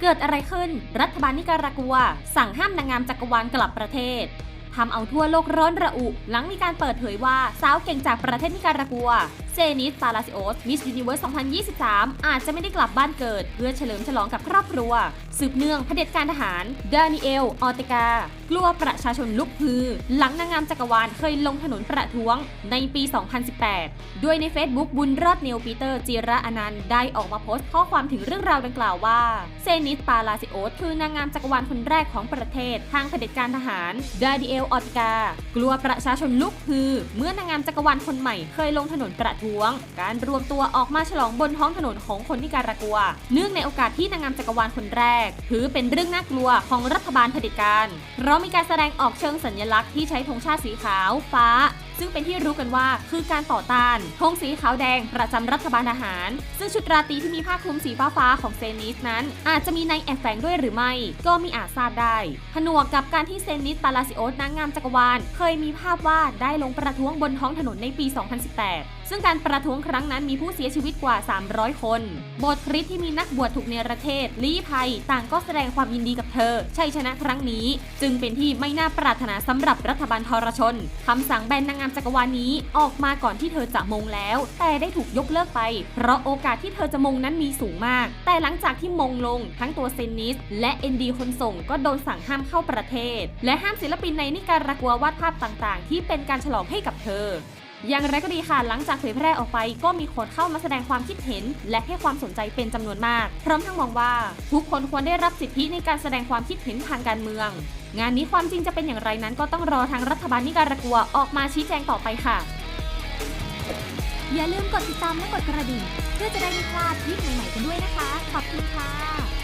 เกิดอะไรขึ้น รัฐบาลนิการากัว สั่งห้ามนางงามจักรวาลกลับประเทศทำเอาทั่วโลกร้อนระอุ หลังมีการเปิดเผยว่าสาวเก่งจากประเทศนิการากัว เซนิสปาลาซิโอสมิสยูนิเวิร์ส 2023 อาจจะไม่ได้กลับบ้านเกิด เพื่อเฉลิมฉลองกับครอบครัว สืบเนื่องเผด็จการทหารดานิเอล ออเตกา กลัวประชาชนลุกฮือ หลังนางงามจักรวาลเคยลงถนนประท้วงในปี 2018 ด้วยใน Facebook บุญรอดเนลปีเตอร์จิระอนันต์ได้ออกมาโพสต์ข้อความถึงเรื่องราวดังกล่าวว่าเซนิสปาลาซิโอสคือนางงามจักรวาลคนแรกของประเทศ ทางเผด็จการทหารดานิเอลออตกากลัวประชาชนลุกฮือ เมื่อนางงามจักรวาลคนใหม่เคยลงถนนประท้วงการรวมตัวออกมาฉลองบนท้องถนนของคนนิการากัว เนื่องในโอกาสที่นางงามจักรวาลคนแรก ถือเป็นเรื่องน่ากลัวของรัฐบาลเผด็จการเพราะมีการแสดงออกเชิงสัญลักษณ์ที่ใช้ธงชาติสีขาว ฟ้า ซึ่งเป็นที่รู้กันว่าคือการต่อต้านธงสีขาวแดงประจำรัฐบาลทหาร ซึ่งชุดราตรีที่มีผ้าคลุมสีฟ้าฟ้าของเซนิสนั้น อาจจะมีในแอบแฝงด้วยหรือไม่ ก็มีอาจทราบได้ผนวกกับการที่เซนิสปาลาซิโอสนางงามจักรวาล เคยมีภาพว่าได้ลงประท้วงบนท้องถนนในปี 2018 ซึ่งการประท้วงครั้งนั้นมีผู้เสียชีวิตกว่า 300 คน บทคริสที่มีนักบวชถูกเนรเทศลี้ภัย ต่างก็แสดงความยินดีกับเธอ ชัยชนะครั้งนี้ จึงเป็นที่ไม่น่าปรารถนาสำหรับรัฐบาลทรชนคำสั่งแบนนางงามจักรวาลนี้ออกมาก่อนที่เธอจะมงแล้ว แต่ได้ถูกยกเลิกไป เพราะโอกาสที่เธอจะมงนั้นมีสูงมาก แต่หลังจากที่มงลงทั้งตัวเซนนิส และเอ็นดีคนส่งก็โดนสั่งห้ามเข้าประเทศ และห้ามศิลปินในนิการากัววาดภาพต่างๆ ที่เป็นการฉลองให้กับเธอ อย่างไรก็ดีค่ะ หลังจากเผยแพร่ออกไป ก็มีคนเข้ามาแสดงความคิดเห็น และให้ความสนใจเป็นจำนวนมาก พร้อมทั้งมองว่า ทุกคนควรได้รับสิทธิในการแสดงความคิดเห็นทางการเมือง งานนี้ความจริงจะเป็นอย่างไรนั้น ก็ต้องรอทางรัฐบาลนิการากัวออกมาชี้แจงต่อไปค่ะ อย่าลืมกดติดตามและกดกระดิ่ง เพื่อจะได้ไม่พลาดคลิปใหม่ๆกันด้วยนะคะ ขอบคุณค่ะ